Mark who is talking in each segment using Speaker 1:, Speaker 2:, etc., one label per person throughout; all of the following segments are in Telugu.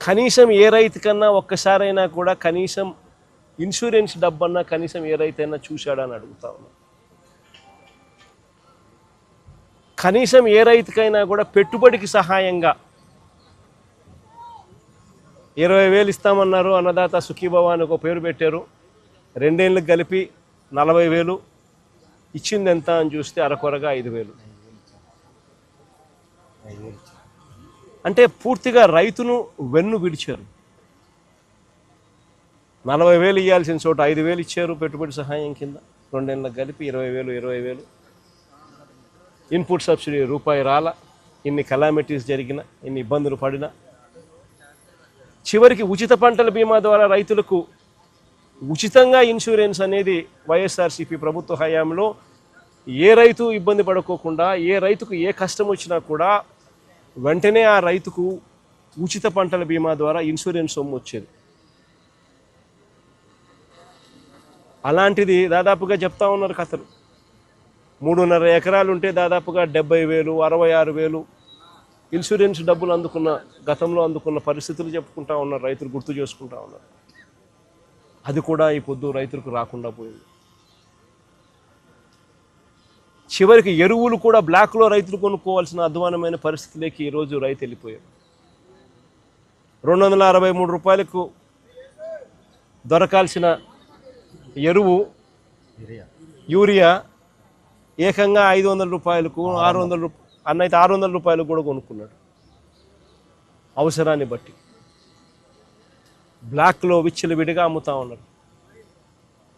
Speaker 1: కనీసం ఏ రైతు కన్నా ఒక్కసారైనా కూడా కనీసం ఇన్సూరెన్స్ డబ్బన్నా కనీసం ఏ రైతైనా చూశాడని అడుగుతా ఉన్నా. కనీసం ఏ రైతుకైనా కూడా పెట్టుబడికి సహాయంగా ఇరవై వేలు ఇస్తామన్నారు అన్నదాత సుఖీభవ అని ఒక పేరు పెట్టారు. రెండేళ్ళకి కలిపి నలభై వేలు ఇచ్చింది ఎంత అని చూస్తే అరకొరగా ఐదు వేలు. అంటే పూర్తిగా రైతును వెన్ను విడిచారు. నలభై వేలు ఇవ్వాల్సిన చోట ఐదు వేలు ఇచ్చారు పెట్టుబడి సహాయం కింద. రెండేళ్ళకి కలిపి ఇరవై వేలు ఇరవై వేలు. ఇన్పుట్ సబ్సిడీ రూపాయి రాల. ఇన్ని కలామిటీస్ జరిగిన ఇన్ని ఇబ్బందులు పడిన. చివరికి ఉచిత పంటల బీమా ద్వారా రైతులకు ఉచితంగా ఇన్సూరెన్స్ అనేది వైఎస్ఆర్సీపీ ప్రభుత్వ హయాంలో ఏ రైతు ఇబ్బంది పడుకోకుండా ఏ రైతుకు ఏ కష్టం వచ్చినా కూడా వెంటనే ఆ రైతుకు ఉచిత పంటల బీమా ద్వారా ఇన్సూరెన్స్ సొమ్ము వచ్చేది. అలాంటిది దాదాపుగా చెప్తా ఉన్నారు కథలు. మూడున్నర ఎకరాలు ఉంటే దాదాపుగా డెబ్బై వేలు అరవై ఆరు వేలు ఇన్సూరెన్స్ డబ్బులు అందుకున్న గతంలో అందుకున్న పరిస్థితులు చెప్పుకుంటా ఉన్నారు రైతులు గుర్తు చేసుకుంటా ఉన్నారు. అది కూడా ఈ పొద్దు రైతులకు రాకుండా పోయింది. చివరికి ఎరువులు కూడా బ్లాక్లో రైతులు కొనుక్కోవాల్సిన అధ్వానమైన పరిస్థితిలోకి ఈరోజు రైతు వెళ్ళిపోయారు రెండు వందల అరవై మూడు రూపాయలకు దొరకాల్సిన ఎరువు యూరియా ఏకంగా ఐదు వందల రూపాయలకు ఆరు వందల రూప అన్న అయితే ఆరు వందల రూపాయలకు కూడా కొనుక్కున్నాడు. అవసరాన్ని బట్టి. బ్లాక్లో విచ్చలు విడిగా అమ్ముతా ఉన్నారు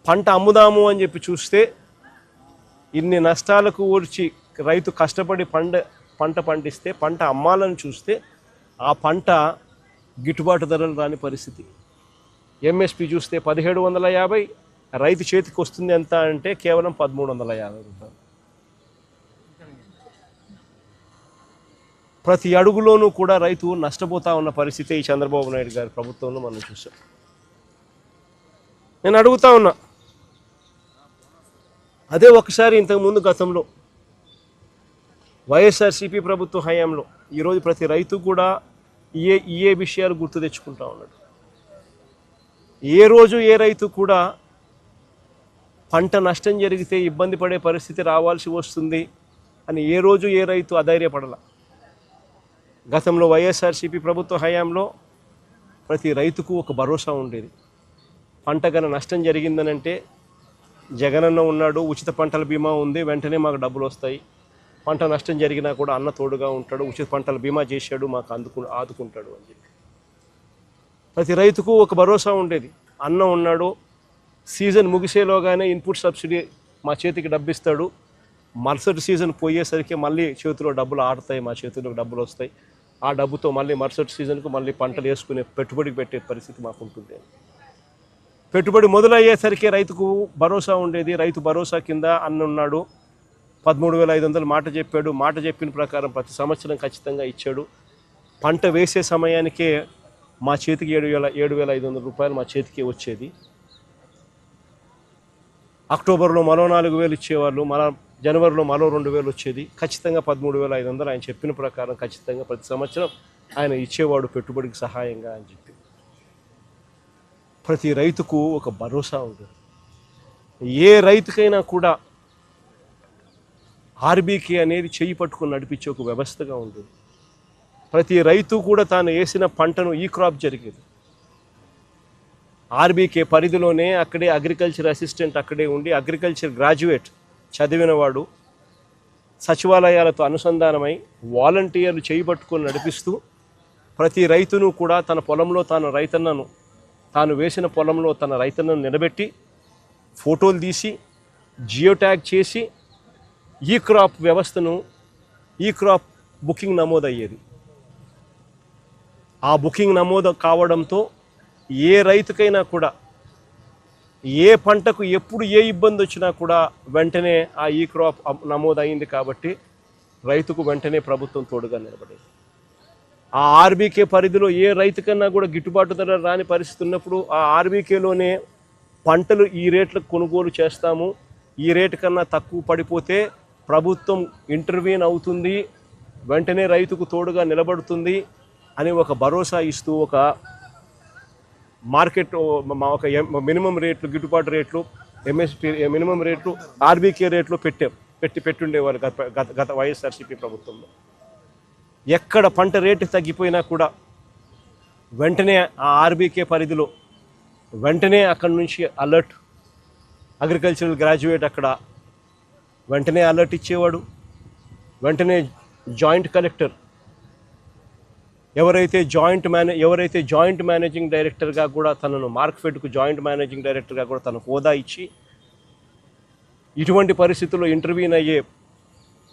Speaker 1: పంట అమ్ముదాము అని చెప్పి చూస్తే ఇన్ని నష్టాలకు ఊర్చి రైతు కష్టపడి పంట పంట పండిస్తే పంట అమ్మాలని చూస్తే ఆ పంట గిట్టుబాటు ధరలు రాని పరిస్థితి. ఎంఎస్పి చూస్తే పదిహేడు వందల యాభై రైతు చేతికి వస్తుంది ఎంత అంటే కేవలం పదమూడు వందల యాభై రూపాయలు. ప్రతి అడుగులోనూ కూడా రైతు నష్టపోతా ఉన్న పరిస్థితి ఈ చంద్రబాబు నాయుడు గారి ప్రభుత్వంలో మనం చూసాం నేను అడుగుతా ఉన్నా అదే ఒకసారి ఇంతకుముందు గతంలో వైఎస్ఆర్సీపీ ప్రభుత్వ హయాంలో ఈరోజు ప్రతి రైతు కూడా ఏ ఏ విషయాలు గుర్తు తెచ్చుకుంటా ఉన్నాడు. ఏ రోజు ఏ రైతు కూడా పంట నష్టం జరిగితే ఇబ్బంది పడే పరిస్థితి రావాల్సి వస్తుంది అని ఏ రోజు ఏ రైతు అధైర్యపడాల. గతంలో వైఎస్ఆర్సీపీ ప్రభుత్వ హయాంలో ప్రతి రైతుకు ఒక భరోసా ఉండేది. పంట గన నష్టం జరిగిందనంటే జగనన్న ఉన్నాడు ఉచిత పంటల బీమా ఉంది వెంటనే మాకు డబ్బులు వస్తాయి. పంట నష్టం జరిగినా కూడా అన్న తోడుగా ఉంటాడు ఉచిత పంటల బీమా చేశాడు మాకు అందుకు ఆదుకుంటాడు అని చెప్పి. ప్రతి రైతుకు ఒక భరోసా ఉండేది. అన్న ఉన్నాడు సీజన్ ముగిసేలోగానే ఇన్పుట్ సబ్సిడీ మా చేతికి డబ్బు ఇస్తాడు మరుసటి సీజన్ పోయేసరికి మళ్ళీ చేతిలో డబ్బులు ఆడతాయి మా చేతిలో డబ్బులు వస్తాయి. ఆ డబ్బుతో మళ్ళీ మరుసటి సీజన్కు మళ్ళీ పంటలు వేసుకునే పెట్టుబడికి పెట్టే పరిస్థితి మాకు ఉంటుంది పెట్టుబడి మొదలయ్యేసరికి రైతుకు భరోసా ఉండేది. రైతు భరోసా కింద అన్నున్నాడు. పదమూడు వేల ఐదు వందలు మాట చెప్పాడు. మాట చెప్పిన ప్రకారం ప్రతి సంవత్సరం ఖచ్చితంగా ఇచ్చాడు. పంట వేసే సమయానికే మా చేతికి ఏడు వేల ఏడు వేల ఐదు వందల రూపాయలు మా చేతికి వచ్చేది. అక్టోబర్లో మరో నాలుగు వేలు ఇచ్చేవాళ్ళు మన జనవరిలో మరో రెండు వేలు వచ్చేది. ఖచ్చితంగా పదమూడు వేల ఐదు వందలు ఆయన చెప్పిన ప్రకారం ఖచ్చితంగా ప్రతి సంవత్సరం ఆయన ఇచ్చేవాడు పెట్టుబడికి సహాయంగా అని చెప్పి. ప్రతి రైతుకు ఒక భరోసా ఉంటుంది. ఏ రైతుకైనా కూడా ఆర్బీకే అనేది చేయి పట్టుకుని నడిపించే ఒక వ్యవస్థగా ఉంటుంది. ప్రతి రైతు కూడా తాను వేసిన పంటను ఈ క్రాప్ జరిగేది. ఆర్బీకే పరిధిలోనే అక్కడే అగ్రికల్చర్ అసిస్టెంట్ అక్కడే ఉండి అగ్రికల్చర్ గ్రాడ్యుయేట్ చదివినవాడు సచివాలయాలతో అనుసంధానమై వాలంటీర్లు చేయి పట్టుకొని నడిపిస్తూ ప్రతి రైతును కూడా తన పొలంలో తాను రైతన్నను తాను వేసిన పొలంలో తన రైతులను నిలబెట్టి ఫోటోలు తీసి జియో ట్యాగ్ చేసి ఈ క్రాప్ వ్యవస్థను ఈ క్రాప్ బుకింగ్ నమోదయ్యేది. ఆ బుకింగ్ నమోదు కావడంతో ఏ రైతుకైనా కూడా ఏ పంటకు ఎప్పుడు ఏ ఇబ్బంది వచ్చినా కూడా వెంటనే ఆ ఈ క్రాప్ అమ్- కాబట్టి రైతుకు వెంటనే ప్రభుత్వం తోడుగా నిలబడేది. ఆ ఆర్బీకే పరిధిలో ఏ రైతుకన్నా కూడా గిట్టుబాటు ధర రాని పరిస్థితి ఉన్నప్పుడు ఆ ఆర్బీకేలోనే పంటలు ఈ రేట్లకు కొనుగోలు చేస్తాము. ఈ రేటు కన్నా తక్కువ పడిపోతే ప్రభుత్వం ఇంటర్వ్యూన్ అవుతుంది. వెంటనే రైతుకు తోడుగా నిలబడుతుంది అని ఒక భరోసా ఇస్తూ ఒక మార్కెట్ ఒక ఎం- మినిమం రేట్లు గిట్టుబాటు రేట్లు ఎంఎస్పి మినిమం రేట్లు ఆర్బీకే రేట్లు పెట్టాం. పెట్టి పెట్టుండేవారు గత గత గత వైఎస్ఆర్సీపీ ప్రభుత్వంలో. ఎక్కడ పంట రేటు తగ్గిపోయినా కూడా వెంటనే ఆ ఆర్బీకే పరిధిలో వెంటనే అక్కడి నుంచి అలర్ట్ అగ్రికల్చరల్ గ్రాడ్యుయేట్ అక్కడ వెంటనే అలర్ట్ ఇచ్చేవాడు. వెంటనే జాయింట్ కలెక్టర్ ఎవరైతే జాయింట్ మేనే ఎవరైతే జాయింట్ మేనేజింగ్ డైరెక్టర్గా కూడా తనను మార్క్ఫెడ్కు జాయింట్ మేనేజింగ్ డైరెక్టర్గా కూడా తనకు హోదా ఇచ్చి ఇటువంటి పరిస్థితుల్లో ఇంటర్వ్యూన్ అయ్యే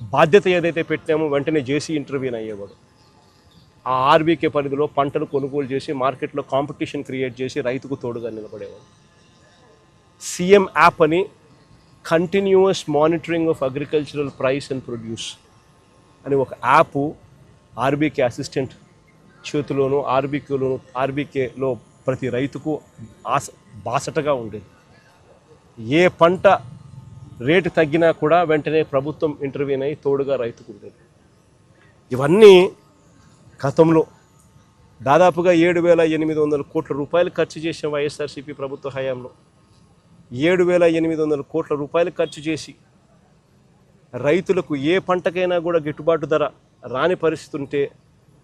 Speaker 1: బాధ్యత ఏదైతే పెట్టామో వెంటనే జేసీ ఇంటర్వ్యూన్ అయ్యేవాడు. ఆ ఆర్బీకే పరిధిలో పంటలు కొనుగోలు చేసి మార్కెట్లో కాంపిటీషన్ క్రియేట్ చేసి రైతుకు తోడుగా నిలబడేవాడు. సీఎం యాప్ అని continuous monitoring of agricultural price and produce అని ఒక యాప్ ఆర్బీకే అసిస్టెంట్ చేతిలోను ఆర్బీకేలోను ఆర్బీకేలో ప్రతి రైతుకు ఆస బాసటగా ఉండేది. ఏ పంట రేటు తగ్గినా కూడా వెంటనే ప్రభుత్వం ఇంటర్వ్యూన్ అయ్యి తోడుగా రైతుకు ఉండేది. ఇవన్నీ గతంలో దాదాపుగా ఏడు వేల ఎనిమిది వందల కోట్ల రూపాయలు ఖర్చు చేసిన వైఎస్ఆర్సీపీ ప్రభుత్వ హయాంలో ఏడు వేల ఎనిమిది వందల కోట్ల రూపాయలు ఖర్చు చేసి రైతులకు ఏ పంటకైనా కూడా గిట్టుబాటు ధర రాని పరిస్థితి ఉంటే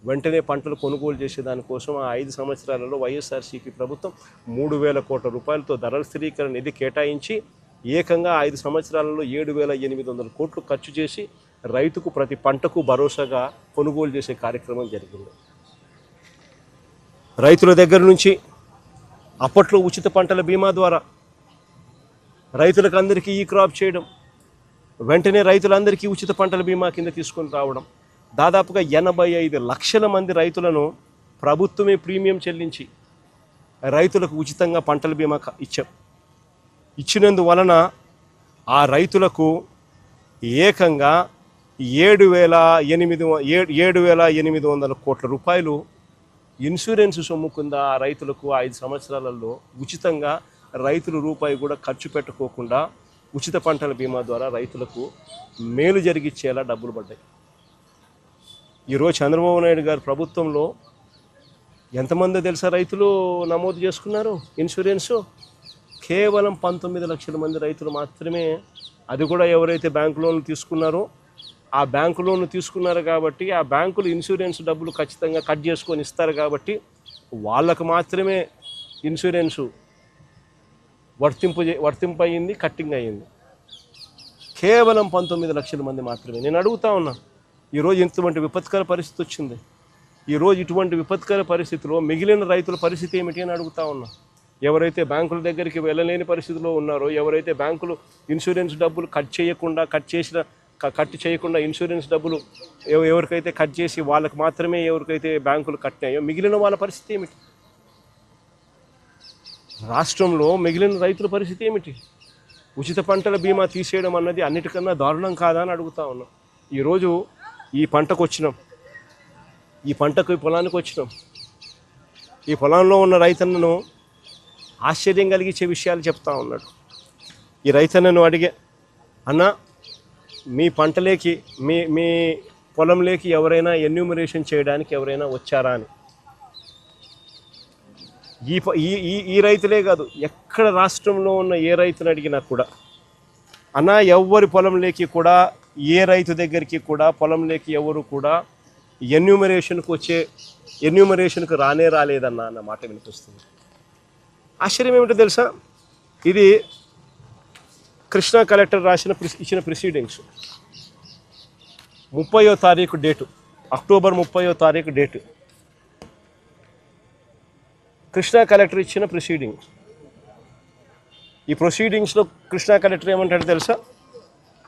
Speaker 1: వెంటనే పంటలు కొనుగోలు చేసే దానికోసం ఆ ఐదు సంవత్సరాలలో వైఎస్ఆర్సీపీ ప్రభుత్వం మూడు వేల కోట్ల రూపాయలతో ధరల స్థిరీకరణ నిధి కేటాయించి ఏకంగా ఐదు సంవత్సరాలలో ఏడు వేల ఎనిమిది వందల కోట్లు ఖర్చు చేసి రైతుకు ప్రతి పంటకు భరోసాగా కొనుగోలు చేసే కార్యక్రమం జరిగింది. రైతుల దగ్గర నుంచి అప్పట్లో ఉచిత పంటల బీమా ద్వారా రైతులకు అందరికీ ఈ క్రాప్ చేయడం వెంటనే రైతులందరికీ ఉచిత పంటల బీమా కింద తీసుకొని రావడం దాదాపుగా ఎనభై ఐదు లక్షల మంది రైతులను ప్రభుత్వమే ప్రీమియం చెల్లించి రైతులకు ఉచితంగా పంటల బీమా ఇచ్చాం. ఇచ్చినందువలన ఆ రైతులకు ఏకంగా ఏడు వేల ఎనిమిది ఏడు వేల ఎనిమిది వందల కోట్ల రూపాయలు ఇన్సూరెన్స్ సొమ్ము కింద ఆ రైతులకు ఐదు సంవత్సరాలలో ఉచితంగా రైతులు రూపాయి కూడా ఖర్చు పెట్టుకోకుండా ఉచిత పంటల బీమా ద్వారా రైతులకు మేలు జరిగిచ్చేలా డబ్బులు పడ్డాయి. ఈరోజు చంద్రబాబు నాయుడు గారి ప్రభుత్వంలో ఎంతమంది తెలుసా రైతులు నమోదు చేసుకున్నారు? ఇన్సూరెన్సు? కేవలం పంతొమ్మిది లక్షల మంది రైతులు మాత్రమే అది కూడా ఎవరైతే బ్యాంకు లోన్లు తీసుకున్నారో ఆ బ్యాంకు లోన్లు తీసుకున్నారు కాబట్టి ఆ బ్యాంకులు ఇన్సూరెన్స్ డబ్బులు ఖచ్చితంగా కట్ చేసుకొని ఇస్తారు కాబట్టి వాళ్ళకు మాత్రమే ఇన్సూరెన్సు వర్తింపు వర్తింపు అయ్యింది కట్టింగ్ అయ్యింది. కేవలం పంతొమ్మిది లక్షల మంది మాత్రమే. నేను అడుగుతా ఉన్నా ఈరోజు ఇంతటువంటి విపత్కర పరిస్థితి వచ్చింది. ఈరోజు ఇటువంటి విపత్కర పరిస్థితిలో మిగిలిన రైతుల పరిస్థితి ఏమిటి అని అడుగుతా ఉన్నా. ఎవరైతే బ్యాంకుల దగ్గరికి వెళ్ళలేని పరిస్థితిలో ఉన్నారో ఎవరైతే బ్యాంకులు ఇన్సూరెన్స్ డబ్బులు కట్ చేయకుండా కట్ చేసిన కట్ చేయకుండా ఇన్సూరెన్స్ డబ్బులు ఎవరికైతే కట్ చేసి వాళ్ళకి మాత్రమే ఎవరికైతే బ్యాంకులు కట్టినాయో మిగిలిన వాళ్ళ పరిస్థితి ఏమిటి? రాష్ట్రంలో మిగిలిన రైతుల పరిస్థితి ఏమిటి? ఉచిత పంటల బీమా తీసేయడం అన్నది అన్నిటికన్నా దారుణం కాదా అని అడుగుతా ఉన్నాం. ఈరోజు ఈ పంటకు వచ్చినాం. ఈ పంటకు ఈ పొలానికి వచ్చినాం. ఈ పొలంలో ఉన్న రైతన్నను ఆశ్చర్యం కలిగించే విషయాలు చెప్తా ఉన్నాడు. ఈ రైతన్నను అడిగే అన్న మీ పంటలేకి మీ మీ పొలంలోకి ఎవరైనా ఎన్యూమరేషన్ చేయడానికి ఎవరైనా వచ్చారా అని? ఈ ఈ ఈ ఈ రైతులే కాదు ఎక్కడ రాష్ట్రంలో ఉన్న ఏ రైతుని అడిగినా కూడా అన్న ఎవ్వరి పొలంలోకి కూడా ఏ రైతు దగ్గరికి కూడా పొలంలోకి ఎవరు కూడా ఎన్యూమరేషన్కి వచ్చే ఎన్యూమరేషన్కు రానే రాలేదన్న అన్న మాట వినిపిస్తుంది. ఆశ్చర్యం ఏమిటో తెలుసా? ఇది కృష్ణా కలెక్టర్ రాసిన ప్రిస్- ఇచ్చిన ప్రొసీడింగ్స్. ముప్పయో తారీఖు డేటు. అక్టోబర్ ముప్పయో తారీఖు డేటు. కృష్ణా కలెక్టర్ ఇచ్చిన ప్రొసీడింగ్. ఈ ప్రొసీడింగ్స్లో కృష్ణా కలెక్టర్ ఏమంటాడు తెలుసా?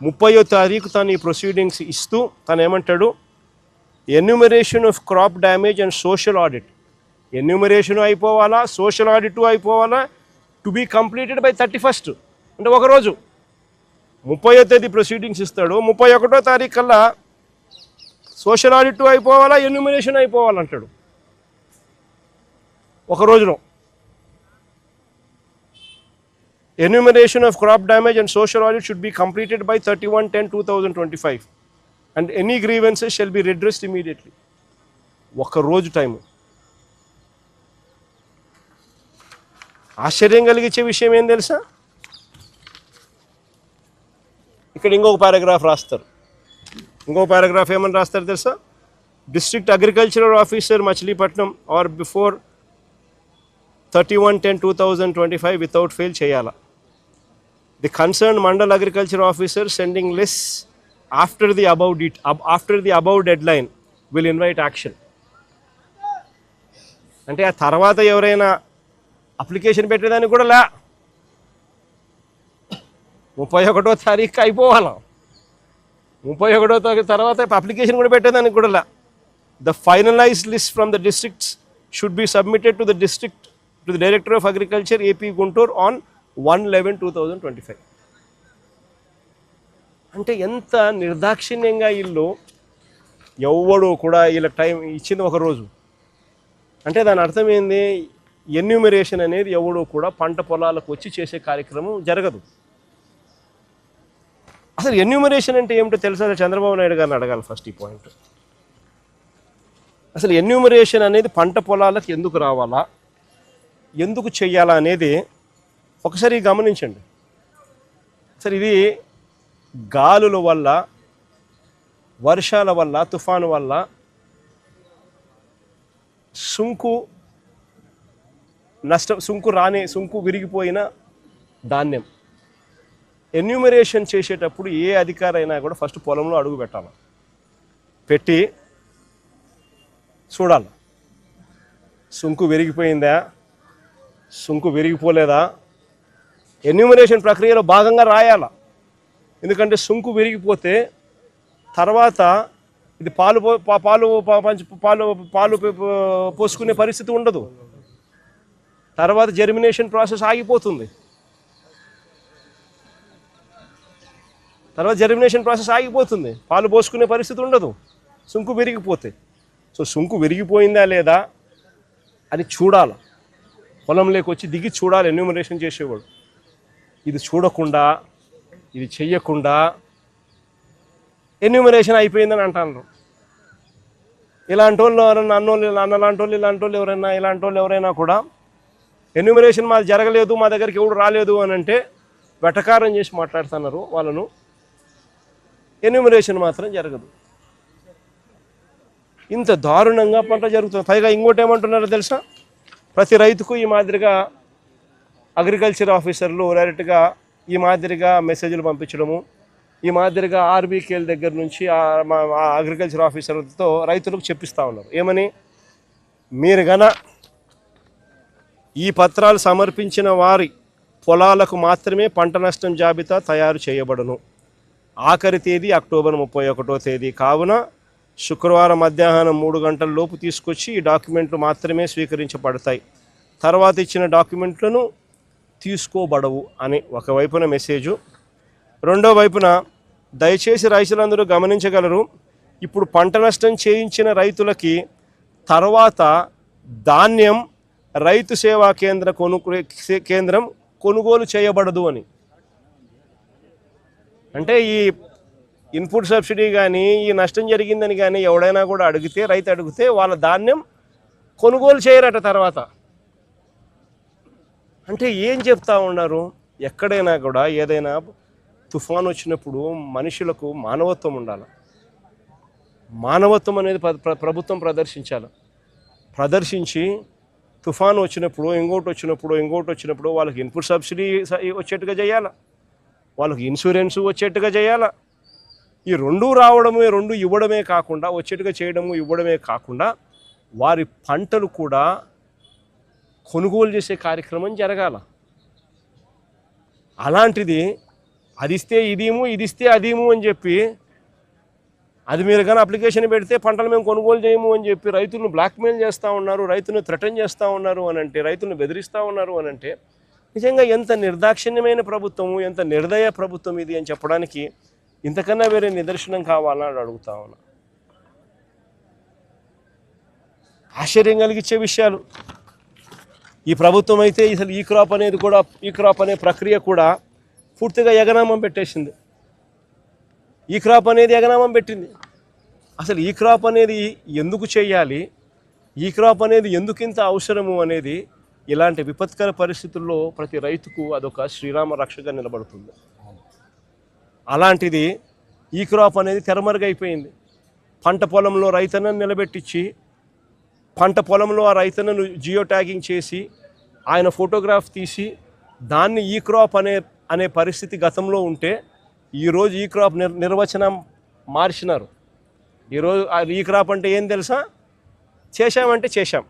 Speaker 1: ముప్పయో తారీఖు తను ఈ ప్రొసీడింగ్స్ ఇస్తూ తను ఏమంటాడు enumeration of crop damage and social audit. Enumeration అయిపోవాలా social audit అయిపోవాలా? To be completed by thirty first అంటే ఒకరోజు ముప్పయో తేదీ ప్రొసీడింగ్స్ ఇస్తాడు. ముప్పై ఒకటో తారీఖు కల్లా సోషల్ ఆడిట్ అయిపోవాలా ఎన్యూమరేషన్ అయిపోవాలంటాడు ఒక రోజులో. Enumeration of crop damage and social audit should be completed by thirty one ten two thousand twenty five and any grievances shall be redressed immediately ఒక రోజు టైము ఆశ్చర్యం కలిగించే విషయం ఏం తెలుసా? ఇక్కడ ఇంకొక పారాగ్రాఫ్ రాస్తారు. ఇంకొక పారాగ్రాఫ్ ఏమని రాస్తారు తెలుసా? District agricultural officer Machilipatnam or before thirty one ten two thousand twenty five without fail చేయాలా? The concern mandal agriculture officer sending less after the above date after the above deadline will invite action అంటే ఆ తర్వాత ఎవరైనా అప్లికేషన్ పెట్టేదానికి కూడా లే. ముప్పై ఒకటో తారీఖు అయిపోవాలా? ముప్పై ఒకటో తారీఖు తర్వాత అప్లికేషన్ కూడా పెట్టేదానికి కూడా లే. The finalized list from the districts should be submitted to the district to the director of agriculture AP Guntur on one eleven two thousand twenty five అంటే ఎంత నిర్దాక్షిణ్యంగా వీళ్ళు ఎవడు కూడా వీళ్ళ టైం ఇచ్చింది ఒక రోజు. అంటే దాని అర్థం ఏంది? ఎన్యూమరేషన్ అనేది ఎవడూ కూడా పంట పొలాలకు వచ్చి చేసే కార్యక్రమం జరగదు. అసలు ఎన్యూమరేషన్ అంటే ఏమిటో తెలుసా? చంద్రబాబు నాయుడు గారిని అడగాలి ఫస్ట్ ఈ పాయింట్ అసలు ఎన్యూమరేషన్ అనేది పంట పొలాలకు ఎందుకు రావాలా? ఎందుకు చేయాలా అనేది ఒకసారి గమనించండి. సరే ఇది గాలుల వల్ల వర్షాల వల్ల తుఫాను వల్ల సుంకు నష్టం సుంకు రాని సుంకు విరిగిపోయిన ధాన్యం. ఎన్యూమరేషన్ చేసేటప్పుడు ఏ అధికారైనా కూడా ఫస్ట్ పొలంలో అడుగు పెట్టాలి. పెట్టి చూడాలి. సుంకు విరిగిపోయిందా? సుంకు విరిగిపోలేదా? ఎన్యూమరేషన్ ప్రక్రియలో భాగంగా రాయాల. ఎందుకంటే సుంకు విరిగిపోతే తర్వాత ఇది పాలు పాలు పాలు పాలు పోసుకునే పరిస్థితి ఉండదు. తర్వాత జర్మినేషన్ ప్రాసెస్ ఆగిపోతుంది. తర్వాత జర్మినేషన్ ప్రాసెస్ ఆగిపోతుంది. పాలు పోసుకునే పరిస్థితి ఉండదు. సుంకు విరిగిపోతే. సో సుంకు విరిగిపోయిందా లేదా అని చూడాలి. పొలంలోకి వచ్చి దిగి చూడాలి. ఎన్యూమరేషన్ చేసేవాడు. ఇది చూడకుండా ఇది చెయ్యకుండా ఎన్యూమరేషన్ అయిపోయిందని అంటాను ఇలాంటి వాళ్ళు ఎవరైనా అన్నోళ్ళు అన్నలాంటి వాళ్ళు ఇలాంటి వాళ్ళు ఎవరైనా ఇలాంటి వాళ్ళు ఎవరైనా కూడా ఎన్యూమరేషన్ మాది జరగలేదు మా దగ్గరికి ఎవడు రాలేదు అని అంటే వెటకారం చేసి మాట్లాడుతున్నారు వాళ్ళను. ఎన్యూమరేషన్ మాత్రం జరగదు. ఇంత దారుణంగా పంట జరుగుతుంది. పైగా ఇంకోటి ఏమంటున్నారో తెలుసా? ప్రతి రైతుకు ఈ మాదిరిగా అగ్రికల్చర్ ఆఫీసర్లు డైరెక్ట్గా ఈ మాదిరిగా మెసేజ్లు పంపించడము ఈ మాదిరిగా ఆర్బీకేల్ దగ్గర నుంచి అగ్రికల్చర్ ఆఫీసర్లతో రైతులకు చెప్పిస్తూ ఉన్నారు. ఏమని? మీరు గన ఈ పత్రాలు సమర్పించిన వారి పొలాలకు మాత్రమే పంట నష్టం జాబితా తయారు చేయబడును. ఆఖరి తేదీ అక్టోబర్ ముప్పై ఒకటో తేదీ. కావున శుక్రవారం మధ్యాహ్నం మూడు గంటల లోపు తీసుకొచ్చి ఈ డాక్యుమెంట్లు మాత్రమే స్వీకరించబడతాయి. తర్వాత ఇచ్చిన డాక్యుమెంట్లను తీసుకోబడవు అని ఒకవైపున మెసేజు. రెండో వైపున దయచేసి రైతులందరూ గమనించగలరు ఇప్పుడు పంట నష్టం చేయించిన రైతులకి తర్వాత ధాన్యం రైతు సేవా కేంద్ర కొను కేంద్రం కొనుగోలు చేయబడదు అని. అంటే ఈ ఇన్పుట్ సబ్సిడీ కానీ ఈ నష్టం జరిగిందని కానీ ఎవడైనా కూడా అడిగితే రైతు అడిగితే వాళ్ళ ధాన్యం కొనుగోలు చేయరట తర్వాత. అంటే ఏం చెప్తా ఉన్నారు? ఎక్కడైనా కూడా ఏదైనా తుఫాన్ వచ్చినప్పుడు మనుషులకు మానవత్వం ఉండాలి. మానవత్వం అనేది ప్ర- ప్రభుత్వం ప్రదర్శించాలి. ప్రదర్శించి తుఫాను వచ్చినప్పుడు ఇంకోటి వచ్చినప్పుడు ఇంకోటి వచ్చినప్పుడు వాళ్ళకి ఇన్పుట్ సబ్సిడీ వచ్చేట్టుగా చేయాలి? వాళ్ళకి ఇన్సూరెన్స్ వచ్చేట్టుగా చేయాలా? ఈ రెండు రావడమే రెండు ఇవ్వడమే కాకుండా వచ్చేట్టుగా చేయడము ఇవ్వడమే కాకుండా వారి పంటలు కూడా కొనుగోలు చేసే కార్యక్రమం జరగాల. అలాంటిది అది ఇస్తే ఇదేమో ఇదిస్తే అదేమో అని చెప్పి అది మీరు కానీ అప్లికేషన్ పెడితే పంటలు మేము కొనుగోలు చేయము అని చెప్పి రైతులను బ్లాక్మెయిల్ చేస్తూ ఉన్నారు రైతులను థ్రెటన్ చేస్తూ ఉన్నారు అని అంటే రైతులను బెదిరిస్తూ ఉన్నారు అని అంటే నిజంగా ఎంత నిర్దాక్షిణ్యమైన ప్రభుత్వము ఎంత నిర్దయ ప్రభుత్వం ఇది అని చెప్పడానికి ఇంతకన్నా వేరే నిదర్శనం కావాలని అని అడుగుతా ఉన్నా. ఆశ్చర్యం కలిగించే విషయాలు. ఈ ప్రభుత్వం అయితే అసలు ఈ క్రాప్ అనేది కూడా ఈ క్రాప్ అనే ప్రక్రియ కూడా పూర్తిగా ఎగనామం పెట్టేసింది. ఈ క్రాప్ అనేది ఎగనామం పెట్టింది. అసలు ఈ క్రాప్ అనేది ఎందుకు చేయాలి? ఈ క్రాప్ అనేది ఎందుకు ఇంత అవసరము అనేది ఇలాంటి విపత్కర పరిస్థితుల్లో ప్రతి రైతుకు అదొక శ్రీరామ రక్షగా నిలబడుతుంది. అలాంటిది ఈ క్రాప్ అనేది తెరమరుగైపోయింది. పంట పొలంలో రైతన్నను నిలబెట్టించి పంట పొలంలో ఆ రైతన్నను జియో ట్యాగింగ్ చేసి ఆయన ఫోటోగ్రాఫ్ తీసి దాన్ని ఈ క్రాప్ అనే అనే పరిస్థితి గతంలో ఉంటే ఈరోజు ఈ క్రాప్ నిర్ నిర్వచనం మార్చినారు. ఈరోజు ఈ క్రాప్ అంటే ఏం తెలుసా? చేశామంటే చేశాం.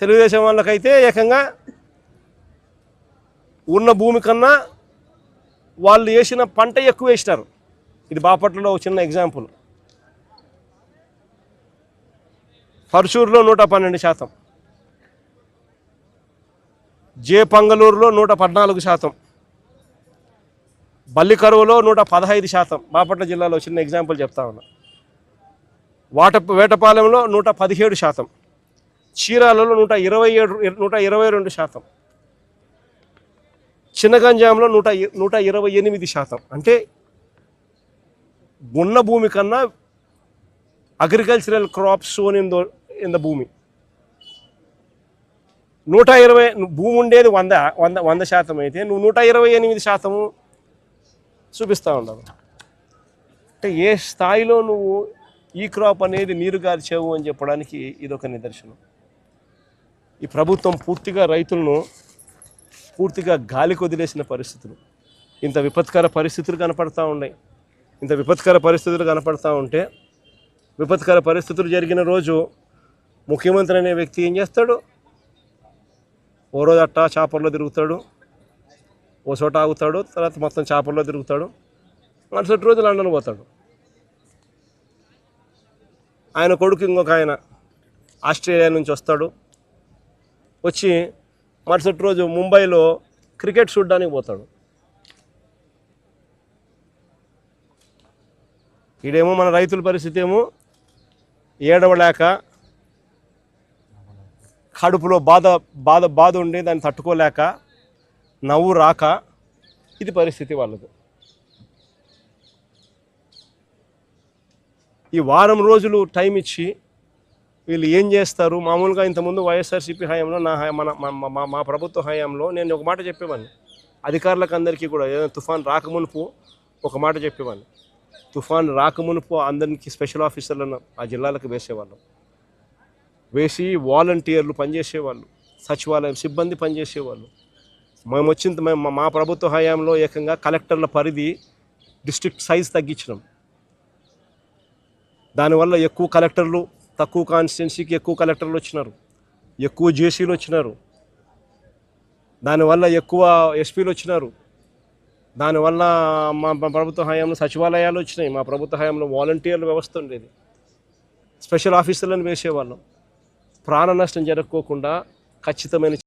Speaker 1: తెలుగుదేశం వాళ్ళకైతే ఏకంగా ఉన్న భూమి కన్నా వాళ్ళు వేసిన పంట ఎక్కువ వేసినారు. ఇది బాపట్లలో ఒక చిన్న ఎగ్జాంపుల్ పరుచూరులో నూట పన్నెండు శాతం. జే పంగళూరులో నూట పద్నాలుగు శాతం. బల్లికరువులో నూట పదహైదు శాతం. బాపట్ల జిల్లాలో చిన్న ఎగ్జాంపుల్ చెప్తా ఉన్నా. వాట వేటపాలెంలో నూట పదిహేడు శాతం. చీరాలలో నూట ఇరవై ఏడు నూట ఇరవై రెండు శాతం. చిన్నగంజాంలో నూట నూట ఇరవై ఎనిమిది శాతం. అంటే ఉన్న భూమి కన్నా agricultural crops sown in though in the భూమి. నూట ఇరవై భూమి ఉండేది వంద వంద వంద శాతం అయితే నువ్వు నూట ఇరవై ఎనిమిది శాతము చూపిస్తూ ఉండవు అంటే ఏ స్థాయిలో నువ్వు ఈ క్రాప్ అనేది నీరు గార్చావు అని చెప్పడానికి ఇదొక నిదర్శనం. ఈ ప్రభుత్వం పూర్తిగా రైతులను పూర్తిగా గాలికి వదిలేసిన పరిస్థితులు. ఇంత విపత్కర పరిస్థితులు కనపడతా ఉన్నాయి. ఇంత విపత్కర పరిస్థితులు కనపడతా ఉంటే విపత్కర పరిస్థితులు జరిగిన రోజు ముఖ్యమంత్రి అనే వ్యక్తి ఏం చేస్తాడు? ఓ రోజు అట్టా చేపల్లో తిరుగుతాడు. ఓ చోట ఆగుతాడు తర్వాత మొత్తం చేపల్లో తిరుగుతాడు. మరుసటి రోజు లండన్ పోతాడు. ఆయన కొడుకు ఇంకొక ఆయన ఆస్ట్రేలియా నుంచి వస్తాడు. వచ్చి మరుసటి రోజు ముంబైలో క్రికెట్ చూడడానికి పోతాడు. ఈడేమో మన రైతుల పరిస్థితి ఏమో ఏడవలేక కడుపులో బాధ బాధ బాధ ఉండి దాన్ని తట్టుకోలేక నవ్వు రాక ఇది పరిస్థితి వాళ్ళది. ఈ వారం రోజులు టైం ఇచ్చి వీళ్ళు ఏం చేస్తారు? మామూలుగా ఇంతకుముందు వైఎస్ఆర్సీపీ హయాంలో నా హయా- మన మా ప్రభుత్వ హయాంలో నేను ఒక మాట చెప్పేవాడిని. అధికారులకు అందరికీ కూడా ఏదైనా తుఫాన్ రాకమునుపు ఒక మాట చెప్పేవాడిని. తుఫాన్ రాకమునుపు అందరికి స్పెషల్ ఆఫీసర్లను ఆ జిల్లాలకు వేసేవాళ్ళం. వేసి వాలంటీర్లు పనిచేసేవాళ్ళు సచివాలయం సిబ్బంది పనిచేసేవాళ్ళు. మేము వచ్చిన మేము మా ప్రభుత్వ హయాంలో ఏకంగా కలెక్టర్ల పరిధి డిస్ట్రిక్ట్ సైజ్ తగ్గించినాం. దానివల్ల ఎక్కువ కలెక్టర్లు తక్కువ కాన్స్టిట్యున్సీకి ఎక్కువ కలెక్టర్లు వచ్చినారు. ఎక్కువ జేసీలు వచ్చినారు. దానివల్ల ఎక్కువ ఎస్పీలు వచ్చినారు. దానివల్ల మా ప్రభుత్వ హయాంలో సచివాలయాలు వచ్చినాయి. మా ప్రభుత్వ హయాంలో వాలంటీర్ల వ్యవస్థ ఉండేది. స్పెషల్ ఆఫీసర్లను వేసేవాళ్ళం. ప్రాణ నష్టం జరగకోకుండా ఖచ్చితమైన